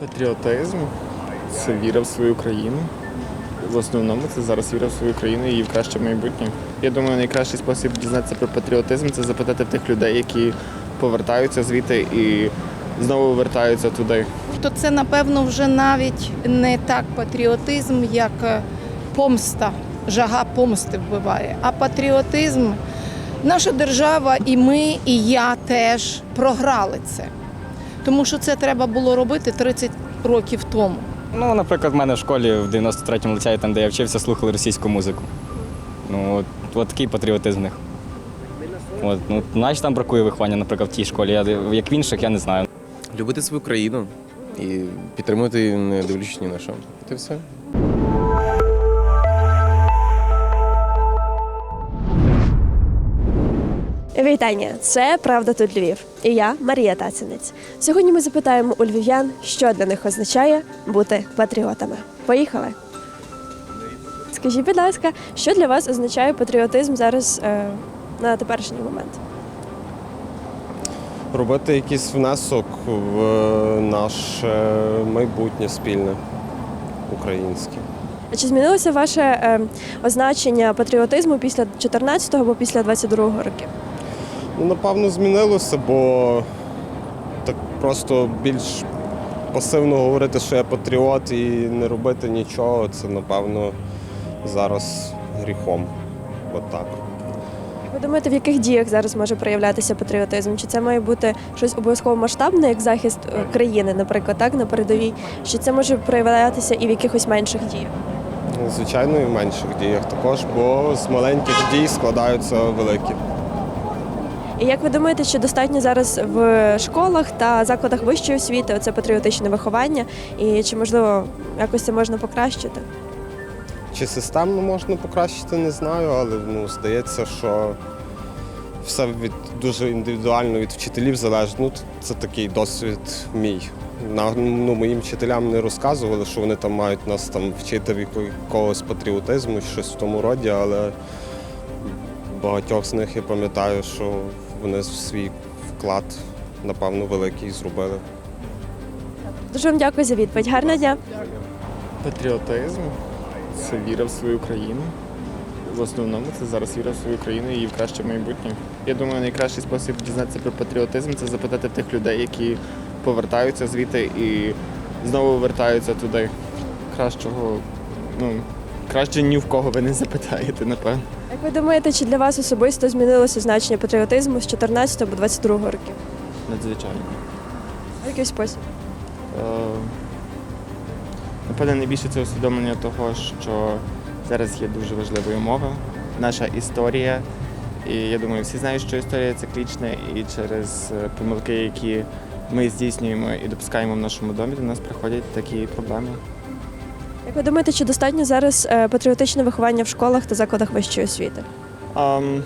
Патріотизм це віра в свою країну. В основному це зараз віра в свою країну і в краще майбутнє. Я думаю, найкращий спосіб дізнатися про патріотизм це запитати тих людей, які повертаються звідти і знову вертаються туди. то це напевно вже навіть не так патріотизм, як е, помста, жага помсти вбиває. А патріотизм, наша держава, і ми, і я теж програли це. Тому що це треба було робити 30 років тому. Ну, наприклад, в мене в школі в 93-му ліцеї, там, де я вчився, слухали російську музику. Ну, от, от такий патріотизм в них. От, ну, наче там бракує виховання, наприклад, в тій школі. Я, як в інших, я не знаю. любити свою країну і підтримувати, не дивлячись ні на що. Це все. Вітання! Це Правда тут Львів. І я Марія Тацінець. Сьогодні ми запитаємо у львів'ян, що для них означає бути патріотами. Поїхали! Скажіть, будь ласка, що для вас означає патріотизм зараз е, на теперішній момент? робити якийсь внесок в наше майбутнє спільне українське. А чи змінилося ваше е, означення патріотизму після 14-го або після 22-го років? Ну, напевно, змінилося, бо так просто більш пасивно говорити, що я патріот і не робити нічого, це напевно зараз гріхом. От так. Ви думаєте, в яких діях зараз може проявлятися патріотизм? Чи це має бути щось обов'язково масштабне, як захист е, країни, наприклад, так на передовій? Чи це може проявлятися і в якихось менших діях? Звичайно, і в менших діях також, бо з маленьких дій складаються великі. І як ви думаєте, чи достатньо зараз в школах та закладах вищої освіти це патріотичне виховання? І чи можливо якось це можна покращити? Чи системно можна покращити, не знаю, але ну, здається, що все від дуже індивідуально від вчителів залежить. Ну, це такий досвід мій. На, ну, моїм вчителям не розказували, що вони там мають нас там вчити якогось патріотизму, щось в тому роді, але багатьох з них я пам'ятаю, що вони свій вклад, напевно, великий зробили. Дуже вам дякую за відповідь. Гарного дня! Патріотизм це віра в свою країну. В основному це зараз віра в свою країну і її в краще майбутнє. Я думаю, найкращий спосіб дізнатися про патріотизм це запитати тих людей, які повертаються звідти і знову вертаються туди. Кращого, ну, краще ні в кого ви не запитаєте, напевно. Як ви думаєте, чи для вас особисто змінилося значення патріотизму з 14 або 22 років? Надзвичайно. В який спосіб? Е, Напевне, найбільше це усвідомлення того, що зараз є дуже важливою мова, наша історія. І я думаю, всі знають, що історія циклічна, і через е, помилки, які ми здійснюємо і допускаємо в нашому домі, до нас приходять такі проблеми. Як ви думаєте, чи достатньо зараз е, патріотичне виховання в школах та закладах вищої освіти? Ам,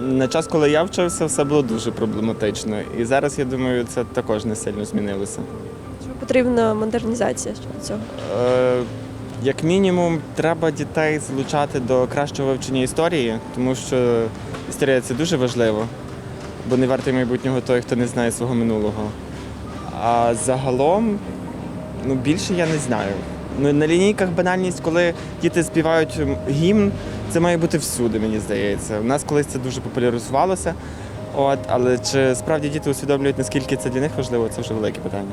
на час, коли я вчився, все було дуже проблематично. І зараз, я думаю, це також не сильно змінилося. Чи потрібна модернізація щодо цього? Е, Як мінімум, треба дітей залучати до кращого вивчення історії, тому що історія це дуже важливо, бо не вартий майбутнього той, хто не знає свого минулого. А загалом, ну більше я не знаю. Ну, на лінійках банальність, коли діти співають гімн, це має бути всюди, мені здається. У нас колись це дуже популяризувалося. От, але чи справді діти усвідомлюють, наскільки це для них важливо, це вже велике питання.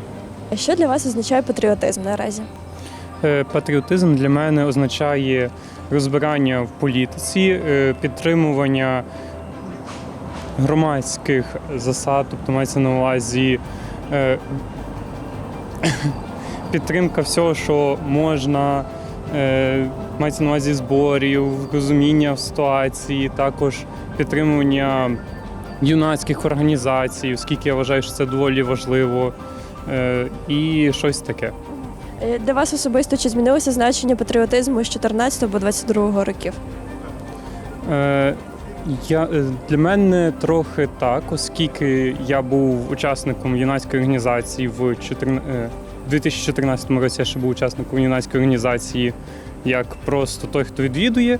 А що для вас означає патріотизм наразі? Е, Патріотизм для мене означає розбирання в політиці, е, підтримування громадських засад, тобто мається на увазі е, підтримка всього, що можна, е, мається на увазі зборів, розуміння ситуації, також підтримування юнацьких організацій, оскільки я вважаю, що це доволі важливо, е, і щось таке. Е, Для вас особисто чи змінилося значення патріотизму з 14 або 22 років? Е, Я, для мене трохи так, оскільки я був учасником юнацької організації в 14, е, 2014 році. Я ще був учасником юнацької організації як просто той, хто відвідує.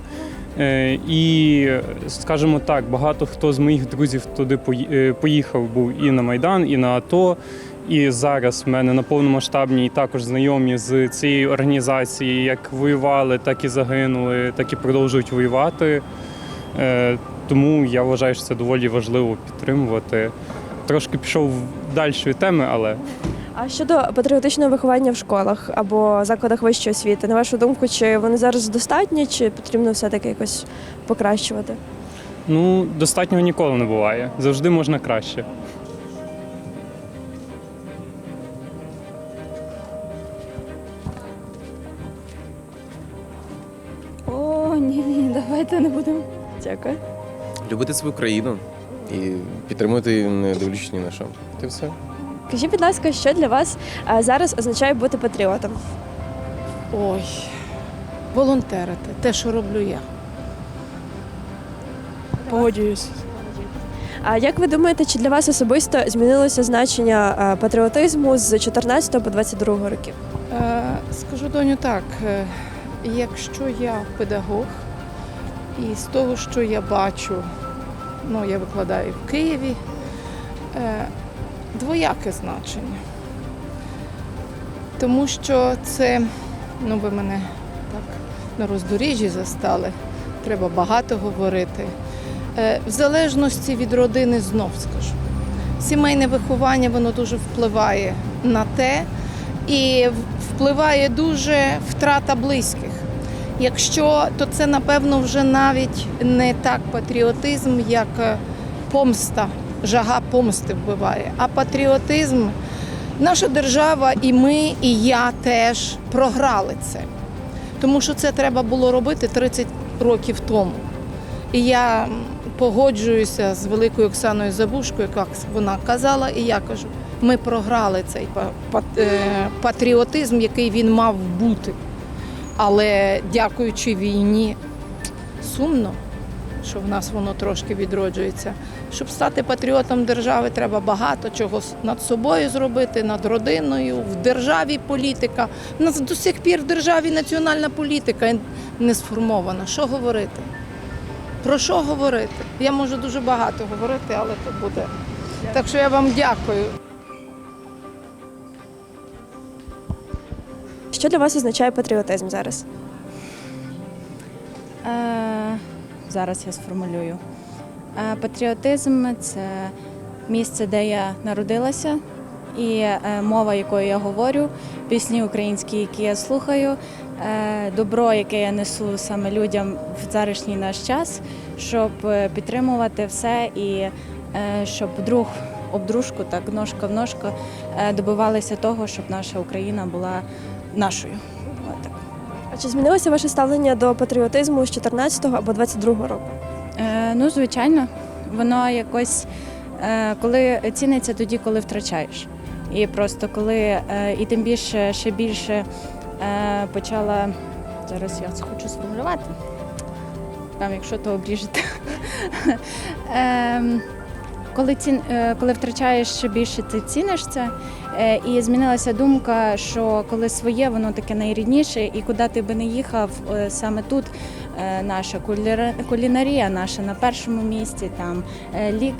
Е, І, скажімо так, багато хто з моїх друзів туди е, поїхав, був і на Майдан, і на АТО. І зараз в мене на повномасштабній також знайомі з цієї організації, як воювали, так і загинули, так і продовжують воювати. Е, Тому я вважаю, що це доволі важливо підтримувати. Трошки пішов далі від теми, але А щодо патріотичного виховання в школах або закладах вищої освіти, на вашу думку, чи вони зараз достатні, чи потрібно все-таки якось покращувати? ну, достатнього ніколи не буває. Завжди можна краще. О, ні, ні, давайте не будемо. Дякую. Любити свою країну і підтримувати, не дивлячись ні на що. Ти все. Скажіть, будь ласка, що для вас е, зараз означає бути патріотом? Ой, волонтерити, те, що роблю я. Погоджуюсь. А як ви думаєте, чи для вас особисто змінилося значення е, патріотизму з 14 по 22 років? Е, Скажу доню так, якщо я педагог, і з того, що я бачу, ну я викладаю в Києві, двояке значення. Тому що це, ну ви мене так на роздоріжжі застали, треба багато говорити. Е, В залежності від родини знов скажу. Сімейне виховання воно дуже впливає на те, і впливає дуже втрата близьких. Якщо то це напевно вже навіть не так патріотизм, як е, помста, жага помсти вбиває, а патріотизм. Наша держава, і ми, і я теж програли це. Тому що це треба було робити 30 років тому. І я погоджуюся з великою Оксаною Забушкою, як вона казала, і я кажу, ми програли цей е, патріотизм, який він мав бути. Але дякуючи війні, сумно, що в нас воно трошки відроджується. Щоб стати патріотом держави, треба багато чого над собою зробити, над родиною, в державі політика. У нас до сих пір в державі національна політика не сформована. Що говорити? Про що говорити? Я можу дуже багато говорити, але то буде. Так що я вам дякую. Що для вас означає патріотизм зараз? Е, зараз я сформулюю. Е, патріотизм це місце, де я народилася, і е, мова, якою я говорю, пісні українські, які я слухаю, е, добро, яке я несу саме людям в зарішній наш час, щоб підтримувати все і щоб друг об дружку, так ножка в ножку добивалися того, щоб наша Україна була нашою. Чи змінилося ваше ставлення до патріотизму з 14 або 22 року? Е, ну, звичайно, воно якось е, коли ціниться тоді, коли втрачаєш. І просто коли е, і тим більше ще більше е, почала зараз я це хочу сформулювати. Там, якщо то обріжете. Коли, цін, е, коли втрачаєш більше, ти ціниш це. І змінилася думка, що коли своє, воно таке найрідніше, і куди ти би не їхав, е, саме тут е, наша кулінарія наша на першому місці. Там лік,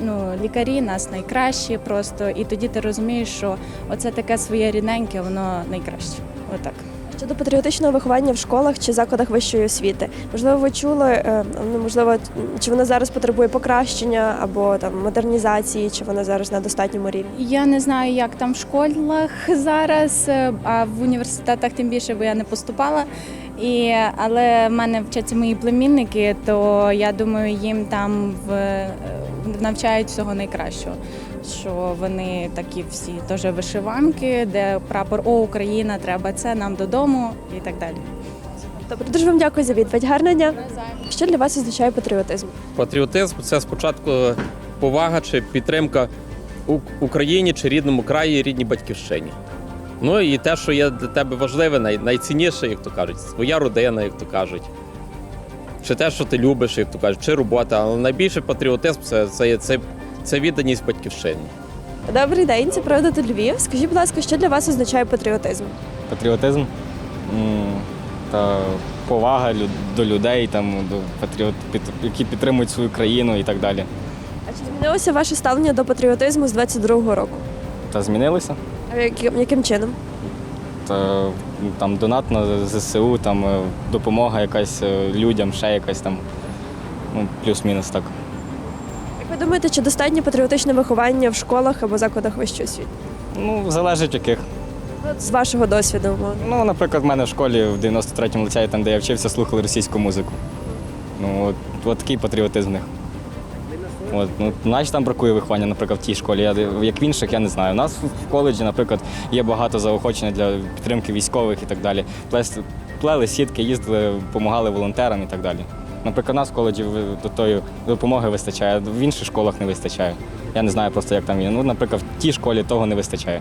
ну, лікарі нас найкращі просто. І тоді ти розумієш, що оце таке своє рідненьке, воно найкраще. Отак. Щодо патріотичного виховання в школах чи закладах вищої освіти, можливо, ви чули, е, ну можливо, чи воно зараз потребує покращення або там модернізації, чи воно зараз на достатньому рівні? Я не знаю, як там в школах зараз, е, а в університетах тим більше, бо я не поступала. І, але в мене вчаться мої племінники, то я думаю, їм там в, е, навчають всього найкращого. Що вони такі всі теж вишиванки, де прапор О, Україна, треба це нам додому і так далі. Добре, дуже вам дякую за відповідь. Гарного дня. Що для вас означає патріотизм? Патріотизм це спочатку повага чи підтримка Україні чи рідному краї, рідній батьківщині. Ну і те, що є для тебе важливе, най- найцінніше, як то кажуть, своя родина, як то кажуть. Чи те, що ти любиш, як то кажуть, чи робота. Але найбільше патріотизм це, це, це, це відданість батьківщині. Добрий день, це правда тут Львів. Скажіть, будь ласка, що для вас означає патріотизм? Патріотизм м, та повага лю- до людей, там, до патріот, під, які підтримують свою країну і так далі. А чи змінилося ваше ставлення до патріотизму з 22-го року? та змінилися. А яким, яким чином? Та, там донат на ЗСУ, там е, допомога якась е, людям, ще якась там. Ну, плюс-мінус так. Ви думаєте, чи достатньо патріотичне виховання в школах або закладах вищої освіти? Ну, залежить яких. От З вашого досвіду, умовно. Ну, наприклад, в мене в школі в 93-му ліцеї, там, де я вчився, слухали російську музику. Ну, от, от такий патріотизм в них. От, ну, наче там бракує виховання, наприклад, в тій школі. Я, як в інших, я не знаю. У нас в коледжі, наприклад, є багато заохочення для підтримки військових і так далі. Плес- Плели сітки, їздили, допомагали волонтерам і так далі. Наприклад, у нас в коледжі тої допомоги вистачає, в інших школах не вистачає. Я не знаю просто, як там є. Ну, наприклад, в тій школі того не вистачає.